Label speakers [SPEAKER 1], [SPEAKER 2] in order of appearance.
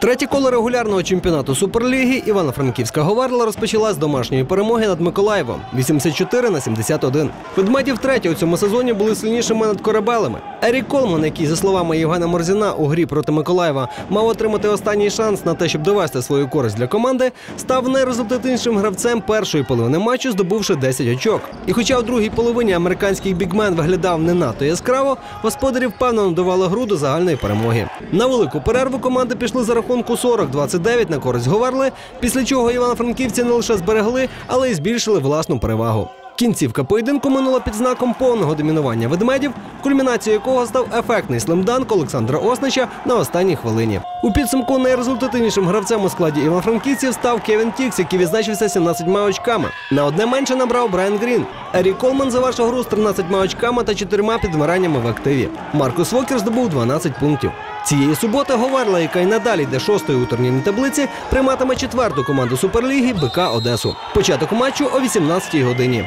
[SPEAKER 1] Третє коло регулярного чемпіонату Суперліги Івано-Франківська Говарла розпочала з домашньої перемоги над Миколаєвом 84 на 71. Ведмеді втретє у цьому сезоні були сильнішими над корабелами. Ерік Колман, який, за словами Євгена Морзіна, у грі проти Миколаєва мав отримати останній шанс на те, щоб довести свою користь для команди, став найрезультативнішим гравцем першої половини матчу, здобувши 10 очок. І хоча у другій половині американський бігмен виглядав не надто яскраво, господарі впевнено давали гру до загальної перемоги. На велику перерву команди пішли за рахунку 40-29 на користь Говарли, після чого івано-франківці не лише зберегли, але й збільшили власну перевагу. Кінцівка поєдинку минула під знаком повного домінування ведмедів, кульмінацією якого став ефектний слемданк Олександра Оснича на останній хвилині. У підсумку найрезультативнішим гравцем у складі івано-франківців став Кевін Тікс, який відзначився 17 очками. На одне менше набрав Брайан Грін. Ерік Колман завершив гру з 13 очками та 4 підмираннями в активі. Маркус Вокер здобув 12 пунктів. Цієї суботи Говарла, яка й надалі йде шостою у турнірній таблиці, прийматиме четверту команду Суперліги БК Одесу. Початок матчу о 18-й годині.